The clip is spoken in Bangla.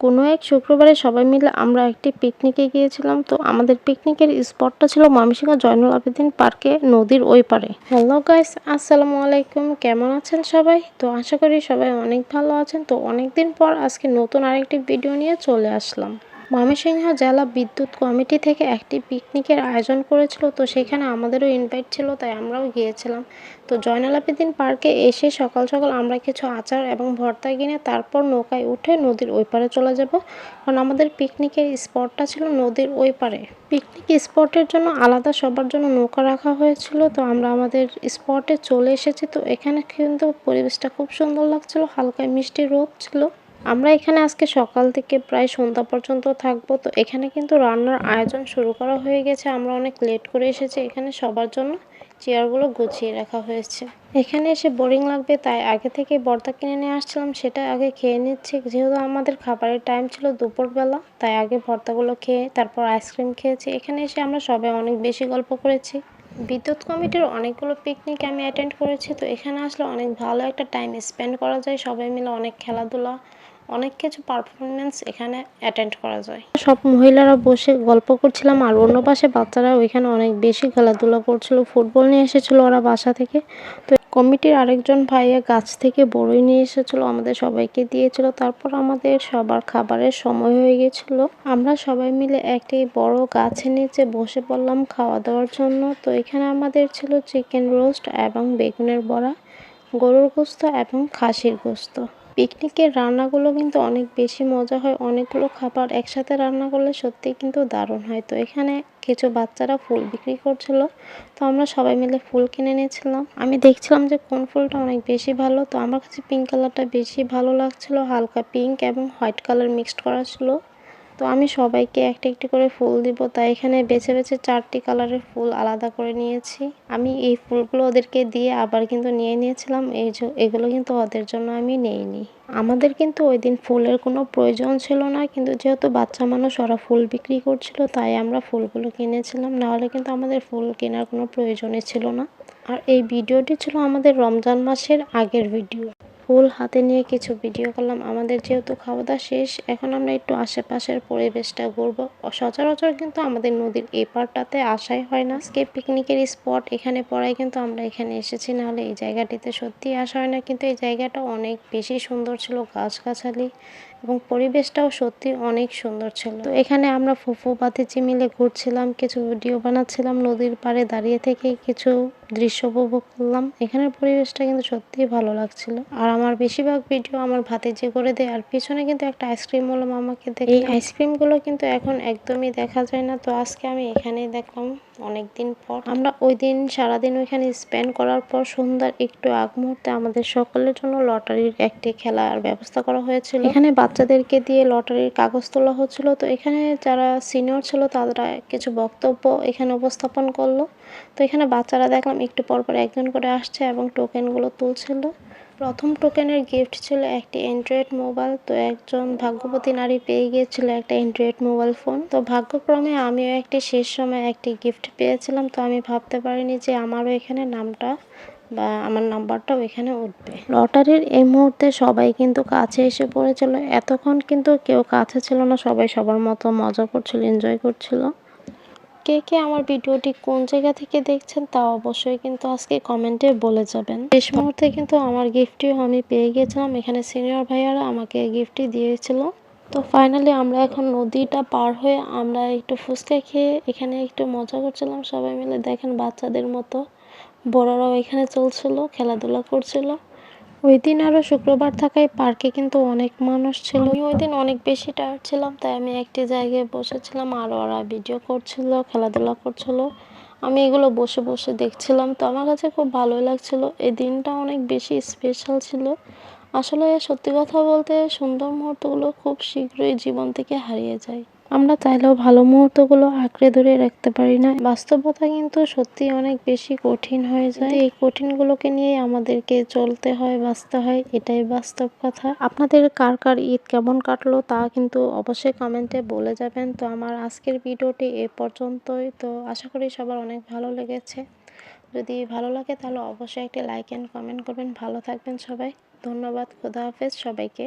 কোনো এক শুক্রবারে সবাই মিলে আমরা একটি পিকনিকে গিয়েছিলাম। তো আমাদের পিকনিকের স্পটটা ছিল ময়মনসিংহ জয়নুল আবেদিন পার্কে নদীর ওই পারে হ্যালো গাইস, আসসালামু আলাইকুম। কেমন আছেন সবাই? তো আশা করি সবাই অনেক ভালো আছেন। তো অনেকদিন পর আজকে নতুন আরেকটি ভিডিও নিয়ে চলে আসলাম। ময়মনসিংহ জেলা বিদ্যুৎ কমিটি থেকে একটি পিকনিকের আয়োজন করেছিল। তো সেখানে আমাদেরও ইনভাইট ছিল, তাই আমরাও গিয়েছিলাম। তো জয়নাল আবেদিন পার্কে এসে সকাল সকাল আমরা কিছু আচার এবং ভর্তা কিনে তারপর নৌকায় উঠে নদীর ওই পারে চলে যাব। কারণ আমাদের পিকনিকের স্পটটা ছিল নদীর ওই পারে। পিকনিক স্পটের জন্য আলাদা সবার জন্য নৌকা রাখা হয়েছিল, তো আমরা আমাদের স্পটে চলে এসেছি। তো এখানে কিন্তু পরিবেশটা খুব সুন্দর লাগছিল, হালকা মিষ্টি রোদ ছিল। আমরা এখানে আজকে সকাল থেকে প্রায় সন্ধ্যা পর্যন্ত থাকব, তো এখানে কিন্তু রান্নার আয়োজন শুরু করা হয়ে গেছে। আমরা অনেক লেট করে এসেছি, এখানে সবার জন্য চেয়ারগুলো গুছিয়ে রাখা হয়েছে। এখানে এসে বোরিং লাগবে, তাই আগে থেকে বর্তা কিনে নিয়ে আসছিলাম, সেটা আগে খেয়ে নিচ্ছি। যেহেতু আমাদের খাবারের টাইম ছিল দুপুরবেলা, তাই আগে ভর্তাগুলো খেয়ে তারপর আইসক্রিম খেয়েছি। এখানে এসে আমরা সবাই অনেক বেশি গল্প করেছি। বিদ্যুৎ কমিটির অনেকগুলো পিকনিক আমি অ্যাটেন্ড করেছি, তো এখানে আসলে অনেক ভালো একটা টাইম স্পেন্ড করা যায়। সবাই মিলে অনেক খেলাধুলা অনেক কিছু পারফরমেন্স এখানে অ্যাটেন্ড করা যায়। সব মহিলারা বসে গল্প করছিলাম আর অন্য পাশে বাচ্চারা ওইখানে অনেক বেশি খেলাধুলা করছিল ফুটবল নিয়ে এসেছিল ওরা বাসা থেকে। তো কমিটির আরেকজন ভাইয়া গাছ থেকে বড়ই নিয়ে এসেছিল, আমাদের সবাইকে দিয়েছিল। তারপর আমাদের সবার খাবারের সময় হয়ে গেছিল। আমরা সবাই মিলে একটি বড় গাছের নিচে বসে পড়লাম খাওয়া দাওয়ার জন্য। তো এখানে আমাদের ছিল চিকেন রোস্ট এবং বেগুনের বড়া, গরুর গোস্ত এবং খাসির গোস্ত। পিকনিকের রান্নাগুলো কিন্তু অনেক বেশি মজা হয়, অনেকগুলো খাবার একসাথে রান্না করলে সত্যিই কিন্তু দারুণ হয়। তো এখানে কিছু বাচ্চারা ফুল বিক্রি করছিল, তো আমরা সবাই মিলে ফুল কিনে নিয়েছিলাম। আমি দেখছিলাম যে কোন ফুলটা অনেক বেশি ভালো, তো আমার কাছে পিঙ্ক কালারটা বেশি ভালো লাগছিল, হালকা পিঙ্ক এবং হোয়াইট কালার মিক্সড করা ছিল। তো আমি সবাইকে একটা একটি করে ফুল দিব, তাই এখানে বেছে বেছে চারটি কালারের ফুল আলাদা করে নিয়েছি। আমি এই ফুলগুলো ওদেরকে দিয়ে আবার কিন্তু নিয়ে নিয়েছিলাম, এই এগুলো কিন্তু ওদের জন্য আমি নেইনি। আমাদের কিন্তু ওই দিন ফুলের কোনো প্রয়োজন ছিল না, কিন্তু যেহেতু বাচ্চা মানুষ ওরা ফুল বিক্রি করছিল, তাই আমরা ফুলগুলো কিনেছিলাম, নাহলে কিন্তু আমাদের ফুল কেনার কোনো প্রয়োজনই ছিল না। আর এই ভিডিওটি ছিল আমাদের রমজান মাসের আগের ভিডিও। ফুল হাতে নিয়ে কিছু ভিডিও করলাম। আমাদের যেহেতু খাওয়া দাওয়া শেষ, এখন আমরা একটু আশেপাশের পরিবেশটা ঘুরব। সচরাচর কিন্তু আমাদের নদীর এই পারটাতে আসাই হয় না। আজকে পিকনিকের স্পট এখানে পড়ায় কিন্তু আমরা এখানে এসেছি, নাহলে এই জায়গাটিতে সত্যি আসা হয় না। কিন্তু এই জায়গাটা অনেক বেশি সুন্দর ছিল, গাছগাছালি। এবং পরিবেশটাও সত্যি অনেক সুন্দর ছিল। তো এখানে আমরা ফুফু বাতিচি মিলে ঘুরছিলাম, কিছু ভিডিও বানাচ্ছিলাম, নদীর পাড়ে দাঁড়িয়ে থেকে কিছু দৃশ্য উপভোগ করলাম। এখানের পরিবেশটা কিন্তু সত্যিই ভালো লাগছিল। আর আমার বেশিরভাগ ভিডিও আমার ভাতিজি করে দেয়, আর পিছনে কিন্তু একটা আইসক্রিম হলো আমাকে দেখে এই আইসক্রিমগুলো কিন্তু এখন একদমই দেখা যায় না, তো আজকে আমি এখানেই দেখলাম অনেক দিন পর। আমরা ওই দিন, সারাদিন ওইখানে স্পেন্ড করার পর সন্ধ্যার একটু আগ মুহূর্তে আমাদের সকলের জন্য লটারির একটি খেলার ব্যবস্থা করা হয়েছিল। এখানে বাচ্চাদেরকে দিয়ে লটারির কাগজ তোলা হচ্ছিল। তো এখানে যারা সিনিয়র ছিল, তারা কিছু বক্তব্য এখানে উপস্থাপন করল। তো এখানে বাচ্চারা দেখলাম একটু পর পর একজন করে আসছে এবং টোকেনগুলো তুলছিল। প্রথম টোকেনের গিফট ছিল একটি অ্যান্ড্রয়েড মোবাইল তো একজন ভাগ্যবতী নারী পেয়ে গিয়েছিল একটা অ্যান্ড্রয়েড মোবাইল ফোন তো ভাগ্যক্রমে আমিও একটি শেষ সময় একটি গিফট পেয়েছিলাম। তো আমি ভাবতে পারিনি যে আমারও এখানে নামটা বা আমার নাম্বারটাও এখানে উঠবে। লটারির এই মুহূর্তে সবাই কিন্তু কাছে এসে পড়েছিল। এতক্ষণ কিন্তু কেউ কাছে ছিল না, সবাই সবার মতো মজা করছিল এনজয় করছিল। কে কে আমার ভিডিওটি কোন জায়গা থেকে দেখছেন তা অবশ্যই কিন্তু আজকে কমেন্টে বলে যাবেন। শেষ মুহূর্তে কিন্তু আমার গিফটটিও আমি পেয়ে গিয়েছিলাম এখানে সিনিয়র ভাইয়ারা আমাকে গিফটটি দিয়েছিল। তো ফাইনালি আমরা এখন নদীটা পার হয়ে আমরা একটু ফুচকা খেয়ে এখানে একটু মজা করছিলাম। সবাই মিলে দেখেন বাচ্চাদের মতো। বড়রাও এখানে চলছিল, খেলাধুলা করছিল। ওই দিন আরও শুক্রবার থাকায় পার্কে কিন্তু অনেক মানুষ ছিল। আমি ওই দিন অনেক বেশি টায়ার্ড ছিলাম, তাই আমি একটি জায়গায় বসেছিলাম, আর ওরা ভিডিও করছিল, খেলাধুলা করছিল। আমি এগুলো বসে বসে দেখছিলাম, তো আমার কাছে খুব ভালোই লাগছিল। এই দিনটা অনেক বেশি স্পেশাল ছিল। আসলে সত্যি কথা বলতে সুন্দর মুহূর্তগুলো খুব শীঘ্রই জীবন থেকে হারিয়ে যায়। আমরা চাইলেও ভালো মুহূর্তগুলো আঁকড়ে ধরে রাখতে পারি না। বাস্তবতা কিন্তু সত্যি অনেক বেশি কঠিন হয়ে যায়। এই কঠিনগুলোকে নিয়ে আমাদেরকে চলতে হয়, বাঁচতে হয়, এটাই বাস্তব কথা। আপনাদের কার কার ঈদ কেমন কাটলো তা কিন্তু অবশ্যই কমেন্টে বলে যাবেন। তো আমার আজকের ভিডিওটি এ পর্যন্তই। তো আশা করি সবার অনেক ভালো লেগেছে। যদি ভালো লাগে তাহলে অবশ্যই একটি লাইক অ্যান্ড কমেন্ট করবেন। ভালো থাকবেন সবাই। ধন্যবাদ। খোদা হাফেজ সবাইকে।